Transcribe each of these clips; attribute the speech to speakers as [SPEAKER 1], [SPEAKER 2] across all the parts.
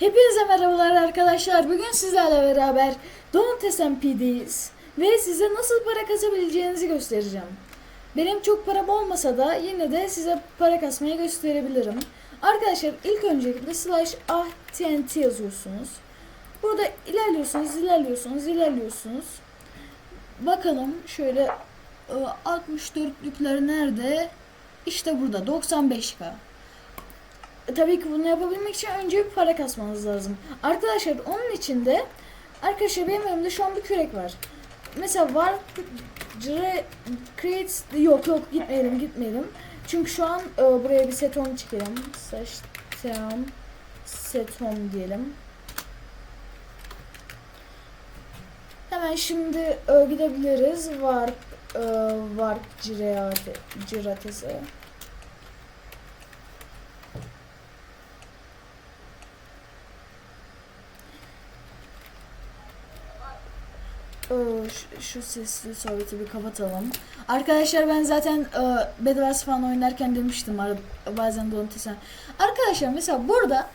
[SPEAKER 1] Hepinize merhabalar arkadaşlar. Bugün sizlerle beraber Donut SMP'deyiz. Ve size nasıl para kasabileceğinizi göstereceğim. Benim çok param olmasa da yine de size para kasmayı gösterebilirim. Arkadaşlar ilk öncelikle slash ah TNT yazıyorsunuz. Burada ilerliyorsunuz, ilerliyorsunuz, ilerliyorsunuz. Bakalım şöyle e, 64'lükler nerede? İşte burada 95k. E, Tabii ki bunu yapabilmek için önce bir para kasmanız lazım. Arkadaşlar onun için de arkadaşlar benim elimde şu an bir kürek var. Mesela var Cre- creates yok yok gitmeyelim gitmeyelim. Çünkü şu an e, buraya bir set home çekelim. Seçtim. Set home diyelim. Hemen şimdi e, gidebiliriz. Warp e, Cirate, Ciratesi. Şu, şu sesli sohbeti bir kapatalım. Arkadaşlar ben zaten e, Bedwars falan oynarken demiştim arada, bazen unutursam. Arkadaşlar mesela burada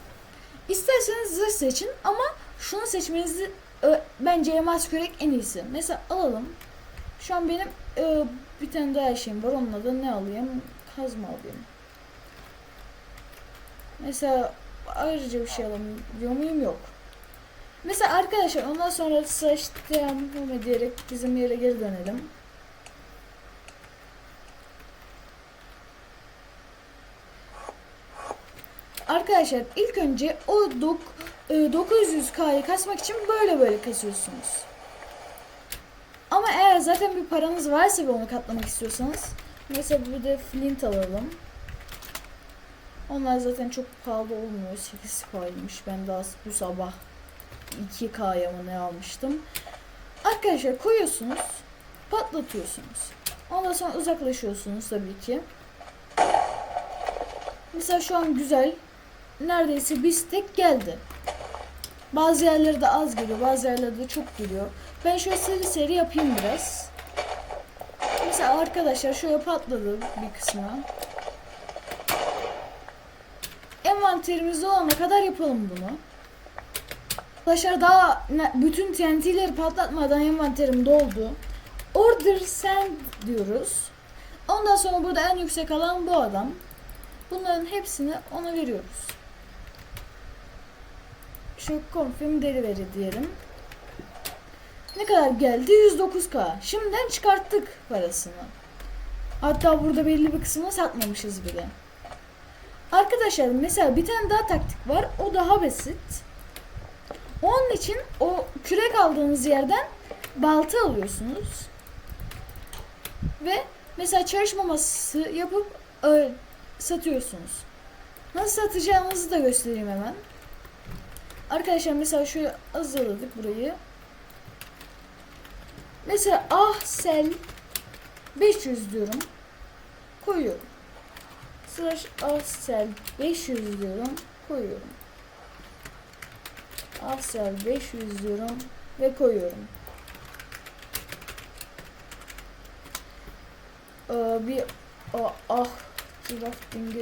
[SPEAKER 1] isterseniz zırh seçin ama şunu seçmenizi e, bence elmas kürek en iyisi. Mesela alalım. Şu an benim e, bir tane daha şeyim var. Onunla da ne alayım? Kazma alayım. Mesela ayrıca bir şey alayım diyor muyum? Yok. Mesela arkadaşlar ondan sonra slash devam diyerek bizim yere geri dönelim. Arkadaşlar ilk önce o dok, e, 900k'yı kasmak için böyle böyle kasıyorsunuz. Ama eğer zaten bir paranız varsa ve onu katlamak istiyorsanız mesela bir de flint alalım. Onlar zaten çok pahalı olmuyor. 8 k'ymış. Ben daha bu sabah 2K'ya mı ne almıştım. Arkadaşlar koyuyorsunuz. Patlatıyorsunuz. Ondan sonra uzaklaşıyorsunuz tabii ki. Mesela şu an güzel. Neredeyse bir tek geldi. Bazı yerlerde az geliyor. Bazı yerlerde de çok geliyor. Ben şöyle seri seri yapayım biraz. Mesela arkadaşlar şöyle patladı bir kısmı. Envanterimizde olana kadar yapalım bunu. Arkadaşlar daha bütün TNT'leri patlatmadan envanterim doldu. Order send diyoruz. Ondan sonra burada en yüksek alan bu adam. Bunların hepsini ona veriyoruz. Şu confirm delivery diyelim. Ne kadar geldi? 109k. Şimdiden çıkarttık parasını. Hatta burada belli bir kısmını satmamışız bile. Arkadaşlar mesela bir tane daha taktik var. O daha basit. Onun için o kürek aldığınız yerden balta alıyorsunuz. Ve mesela çalışma masası yapıp e, satıyorsunuz. Nasıl satacağınızı da göstereyim hemen. Arkadaşlar mesela şöyle hazırladık burayı. Mesela ah sel 500 diyorum. Koyuyorum. Slash ah sel 500 diyorum. Koyuyorum. Afsel 500 diyorum ve koyuyorum. Ee, bir ah, ah crafting.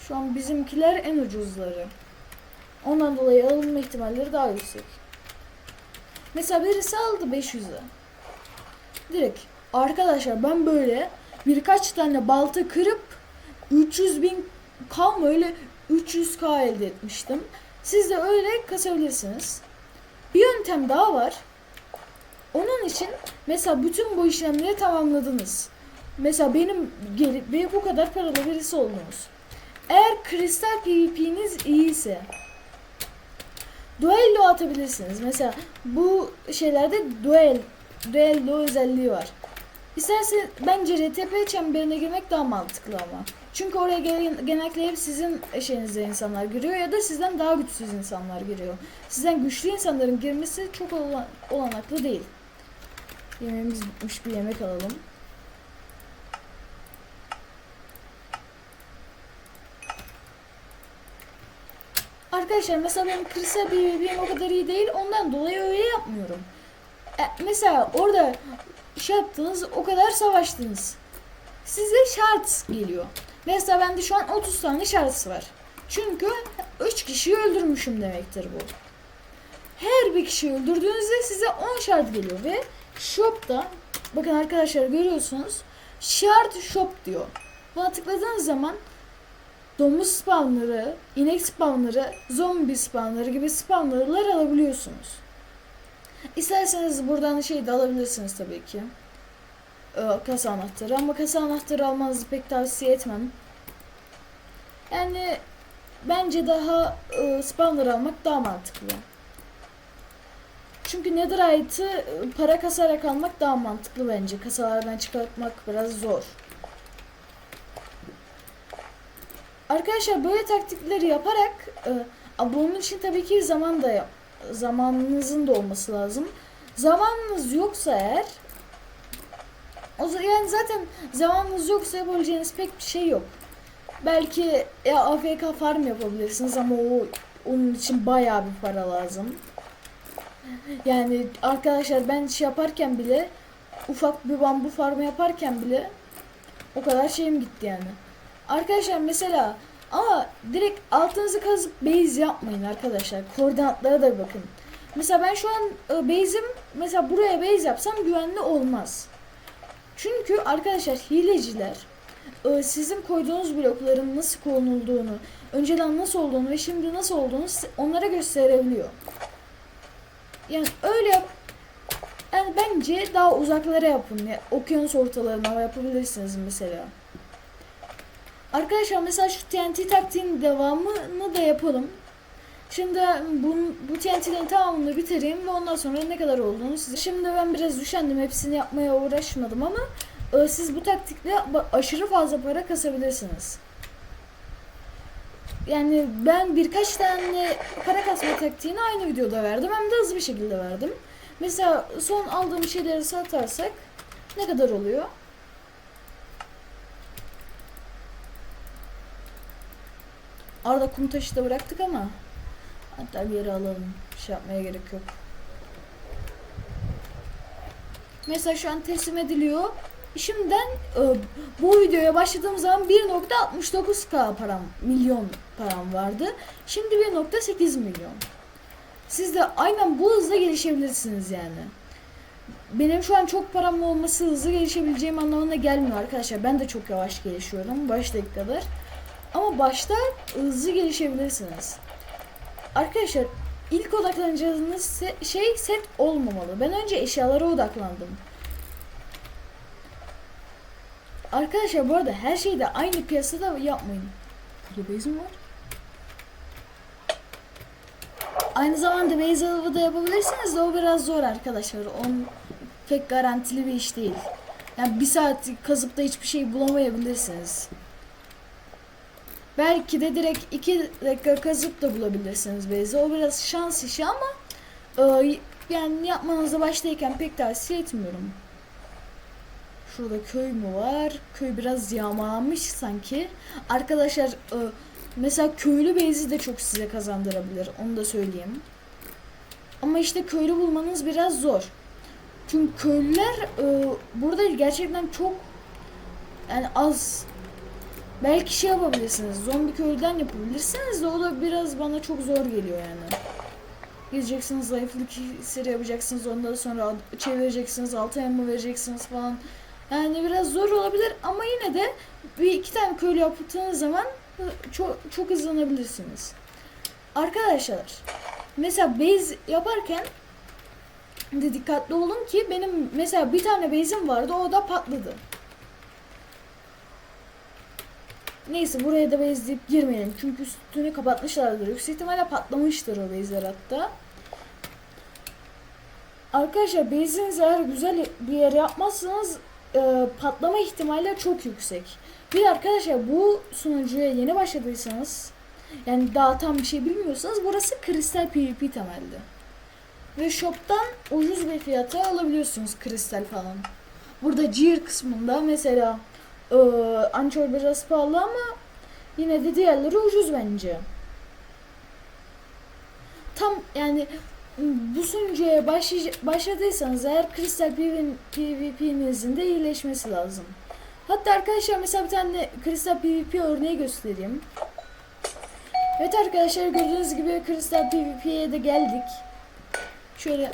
[SPEAKER 1] Şu an bizimkiler en ucuzları. Ondan dolayı alınma ihtimalleri daha yüksek. Mesela birisi aldı 500'e. Direkt arkadaşlar ben böyle birkaç tane balta kırıp 300 bin kam öyle 300k elde etmiştim. Siz de öyle kasabilirsiniz. Bir yöntem daha var. Onun için mesela bütün bu işlemleri tamamladınız. Mesela benim gelip ve bu kadar paralı birisi oldunuz. Eğer kristal PvP'niz iyiyse duello atabilirsiniz. Mesela bu şeylerde duel duello özelliği var. İsterseniz bence RTP çemberine girmek daha mantıklı ama. Çünkü oraya gelen- genellikle hep sizin eşeğinizde insanlar giriyor ya da sizden daha güçsüz insanlar giriyor. Sizden güçlü insanların girmesi çok olan- olanaklı değil. Yemeğimiz bitmiş bir yemek alalım. Arkadaşlar mesela benim kısa bir bir o kadar iyi değil ondan dolayı öyle yapmıyorum. E, mesela orada şey yaptınız o kadar savaştınız. Size şart geliyor. Mesela bende şu an 30 tane şarts var. Çünkü 3 kişiyi öldürmüşüm demektir bu. Her bir kişiyi öldürdüğünüzde size 10 şart geliyor ve shop'ta bakın arkadaşlar görüyorsunuz şart shop diyor. Buna tıkladığınız zaman domuz spawnları, inek spawnları, zombi spawnları gibi spawnlarlar alabiliyorsunuz. İsterseniz buradan şey de alabilirsiniz tabii ki. Ee, kasa anahtarı ama kasa anahtarı almanızı pek tavsiye etmem. Yani bence daha e, spawner almak daha mantıklı. Çünkü Netherite'ı e, para kasarak almak daha mantıklı bence. Kasalardan çıkartmak biraz zor. Arkadaşlar böyle taktikleri yaparak e, bunun için tabii ki zaman da yap- zamanınızın da olması lazım. Zamanınız yoksa eğer o yani zaten zamanınız yoksa yapabileceğiniz pek bir şey yok. Belki ya AFK farm yapabilirsiniz ama o onun için bayağı bir para lazım. Yani arkadaşlar ben iş yaparken bile ufak bir bambu farmı yaparken bile o kadar şeyim gitti yani. Arkadaşlar mesela ama direkt altınızı kazıp base yapmayın arkadaşlar. Koordinatlara da bakın. Mesela ben şu an e, base'im mesela buraya base yapsam güvenli olmaz. Çünkü arkadaşlar hileciler e, sizin koyduğunuz blokların nasıl konulduğunu, önceden nasıl olduğunu ve şimdi nasıl olduğunu onlara gösterebiliyor. Yani öyle yap. Yani bence daha uzaklara yapın. Ya, okyanus ortalarına yapabilirsiniz mesela. Arkadaşlar mesela şu TNT taktiğinin devamını da yapalım. Şimdi bu, bu TNT'lerin tamamını bitireyim ve ondan sonra ne kadar olduğunu size... Şimdi ben biraz üşendim hepsini yapmaya uğraşmadım ama e, siz bu taktikle aşırı fazla para kasabilirsiniz. Yani ben birkaç tane para kasma taktiğini aynı videoda verdim hem de hızlı bir şekilde verdim. Mesela son aldığım şeyleri satarsak ne kadar oluyor? Arada kum taşı da bıraktık ama hatta bir yere alalım. Bir şey yapmaya gerek yok. Mesela şu an teslim ediliyor. Şimdiden e, bu videoya başladığım zaman 1.69k param, milyon param vardı. Şimdi 1.8 milyon. Siz de aynen bu hızla gelişebilirsiniz yani. Benim şu an çok param olması hızlı gelişebileceğim anlamına gelmiyor arkadaşlar. Ben de çok yavaş gelişiyorum baştaki kadar. Ama başta hızlı gelişebilirsiniz. Arkadaşlar ilk odaklanacağınız se- şey set olmamalı. Ben önce eşyalara odaklandım. Arkadaşlar bu arada her şeyi de aynı piyasada yapmayın. Burada base mi var? Aynı zamanda base alıbı da yapabilirsiniz de o biraz zor arkadaşlar. On pek garantili bir iş değil. Yani bir saat kazıp da hiçbir şey bulamayabilirsiniz. Belki de direkt 2 dakika kazıp da bulabilirsiniz base'i. O biraz şans işi ama e, yani yapmanızı baştayken pek tavsiye etmiyorum. Şurada köy mü var? Köy biraz yağmalanmış sanki. Arkadaşlar e, mesela köylü base'i de çok size kazandırabilir. Onu da söyleyeyim. Ama işte köylü bulmanız biraz zor. Çünkü köylüler e, burada gerçekten çok yani az Belki şey yapabilirsiniz. Zombi köylüden yapabilirsiniz de o da biraz bana çok zor geliyor yani. Gideceksiniz zayıflık iksiri yapacaksınız ondan sonra çevireceksiniz altı elma vereceksiniz falan. Yani biraz zor olabilir ama yine de bir iki tane köylü yaptığınız zaman çok, çok hızlanabilirsiniz. Arkadaşlar mesela base yaparken de dikkatli olun ki benim mesela bir tane base'im vardı o da patladı. Neyse buraya da base deyip girmeyelim. Çünkü üstünü kapatmışlardır. Yüksek ihtimalle patlamıştır o base'ler hatta. Arkadaşlar base'inizi eğer güzel bir yer yapmazsanız e, patlama ihtimali çok yüksek. Bir de arkadaşlar bu sunucuya yeni başladıysanız yani daha tam bir şey bilmiyorsanız burası kristal PvP temelli. Ve shop'tan ucuz bir fiyata alabiliyorsunuz kristal falan. Burada gear kısmında mesela ee, Anchor biraz pahalı ama yine de diğerleri ucuz bence. Tam yani bu sunucuya başladıysanız eğer Crystal PvP'nizin de iyileşmesi lazım. Hatta arkadaşlar mesela bir tane Crystal PvP örneği göstereyim. Evet arkadaşlar gördüğünüz gibi Kristal PvP'ye de geldik. Şöyle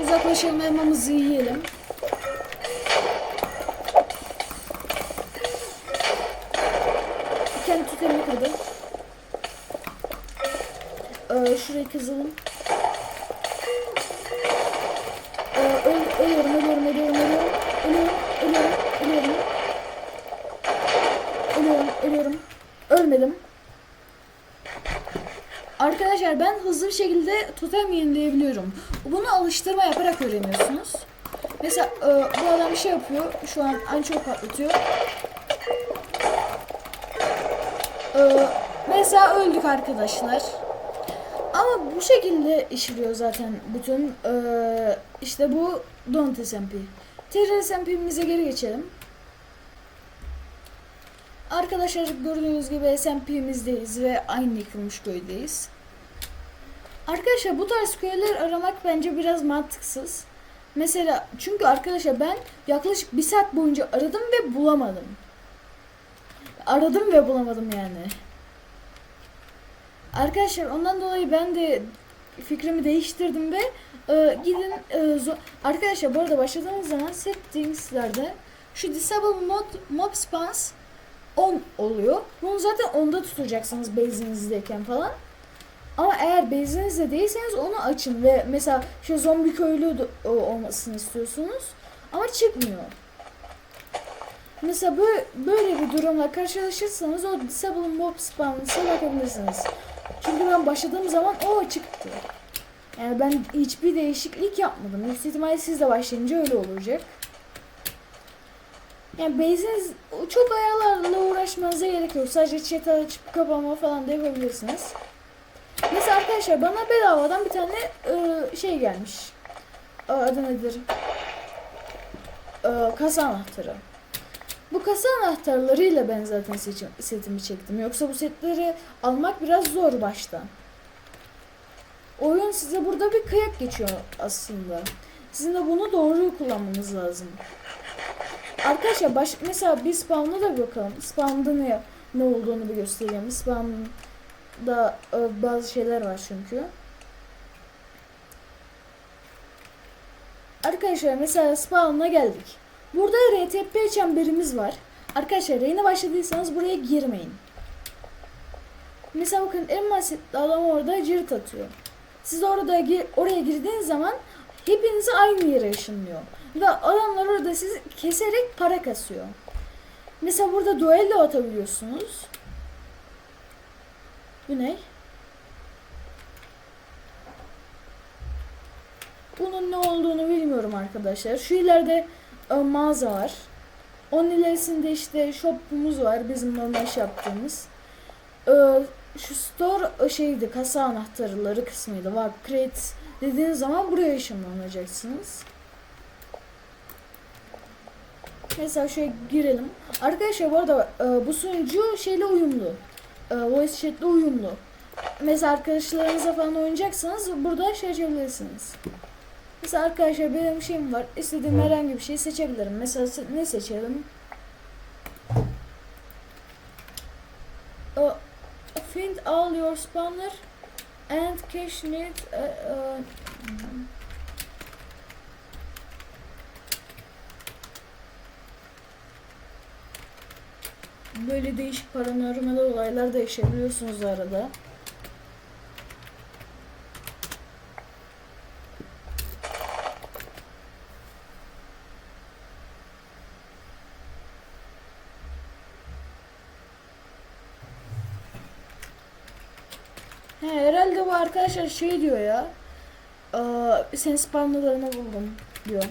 [SPEAKER 1] uzaklaşalım elmamızı yiyelim. Kendi tütemi kırdı. Ee, şurayı kazalım. Ee, öl, ölüyorum, ölüyorum, ölüyorum. Ölüyorum, ölüyorum, ölüyorum. Ölüyorum, ölüyorum. Ölmedim. Arkadaşlar ben hızlı bir şekilde totem yenileyebiliyorum. Bunu alıştırma yaparak öğreniyorsunuz. Mesela e, bu adam bir şey yapıyor. Şu an ançok patlatıyor. E, mesela öldük arkadaşlar. Ama bu şekilde işliyor zaten bütün e, işte bu Don't SMP. Terra SMP'mize geri geçelim. Arkadaşlar gördüğünüz gibi SMP'mizdeyiz ve aynı yıkılmış köydeyiz. Arkadaşlar bu tarz köyler aramak bence biraz mantıksız. Mesela çünkü arkadaşlar ben yaklaşık bir saat boyunca aradım ve bulamadım. Aradım ve bulamadım yani. Arkadaşlar ondan dolayı ben de fikrimi değiştirdim ve e, gidin e, arkadaşlar bu arada başladığınız zaman settings'lerde şu disable mod mob spawns 10 oluyor. Bunu zaten onda tutacaksınız base'inizdeyken falan. Ama eğer base'inizde değilseniz onu açın ve mesela şu zombi köylü olmasını istiyorsunuz ama çıkmıyor. Mesela böyle, bir durumla karşılaşırsanız o disable mob spawn'ı bakabilirsiniz. Çünkü ben başladığım zaman o çıktı. Yani ben hiçbir değişiklik yapmadım. Yüksek ihtimalle siz de başlayınca öyle olacak. Yani base'iniz çok ayarlarla uğraşmanıza gerek yok. Sadece chat açıp kapama falan da yapabilirsiniz. Mesela arkadaşlar bana bedavadan bir tane e, şey gelmiş. E, adı nedir? E, kasa anahtarı. Bu kasa anahtarlarıyla ben zaten seçim, setimi çektim. Yoksa bu setleri almak biraz zor baştan. Oyun size burada bir kıyak geçiyor aslında. Sizin de bunu doğru kullanmanız lazım. Arkadaşlar baş, mesela bir spawn'a da bakalım. Spawn'da ne, ne olduğunu bir göstereyim. Spawn'da e, bazı şeyler var çünkü. Arkadaşlar mesela spawn'a geldik. Burada RTP çemberimiz var. Arkadaşlar yeni başladıysanız buraya girmeyin. Mesela bakın en basit adam orada cirit atıyor. Siz orada oraya girdiğiniz zaman hepinizi aynı yere ışınlıyor. Ve adamlar orada sizi keserek para kasıyor. Mesela burada duello atabiliyorsunuz. Bu ne? Bunun ne olduğunu bilmiyorum arkadaşlar. Şu ileride e, mağaza var. Onun ilerisinde işte shop'umuz var. Bizim normal iş yaptığımız. E, şu store e, şeydi kasa anahtarları kısmıydı. Var create dediğiniz zaman buraya ışınlanacaksınız. Mesela şöyle girelim. Arkadaşlar bu arada e, bu sunucu şeyle uyumlu. E, voice chat'le uyumlu. Mesela arkadaşlarınızla falan oynayacaksanız burada şey açabilirsiniz. Mesela arkadaşlar benim şeyim var. İstediğim herhangi bir şey seçebilirim. Mesela se- ne seçelim? Uh, find all your spawner and cache need uh, uh, Böyle değişik paranormal olaylar da yaşayabiliyorsunuz arada. He, herhalde bu arkadaşlar şey diyor ya. Aa, sen spamlarını buldum diyor.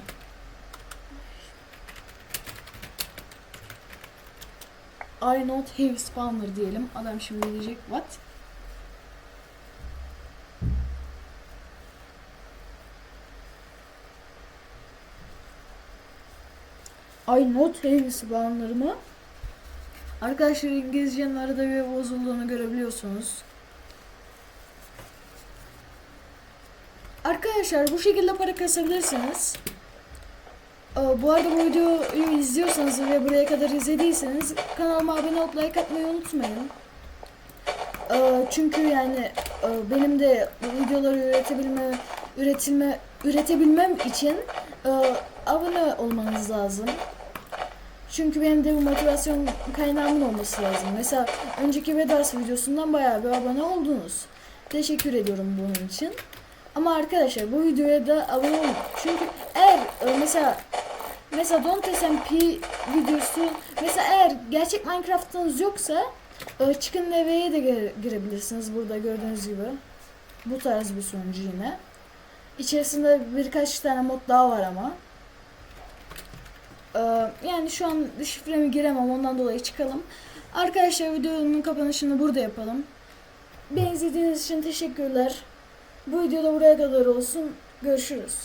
[SPEAKER 1] I not have spawner diyelim. Adam şimdi diyecek what? I not have spawner mı? Arkadaşlar İngilizcenin arada bir bozulduğunu görebiliyorsunuz. Arkadaşlar bu şekilde para kasabilirsiniz. Ee, Bu arada bu videoyu izliyorsanız ve buraya kadar izlediyseniz kanalıma abone olup like atmayı unutmayın. Ee, Çünkü yani e, benim de bu videoları üretebilme, üretilme, üretebilmem için e, abone olmanız lazım. Çünkü benim de bu motivasyon kaynağımın olması lazım. Mesela önceki Vedas videosundan bayağı bir abone oldunuz. Teşekkür ediyorum bunun için. Ama arkadaşlar bu videoya da abone olun. Çünkü eğer e, mesela mesela Don't SMP videosu mesela eğer gerçek Minecraft'ınız yoksa e, çıkın LV'ye de gire- girebilirsiniz burada gördüğünüz gibi. Bu tarz bir sunucu yine. İçerisinde birkaç tane mod daha var ama. Ee, yani şu an şifremi giremem ondan dolayı çıkalım. Arkadaşlar videonun kapanışını burada yapalım. Beni izlediğiniz için teşekkürler. Bu videoda buraya kadar olsun. Görüşürüz.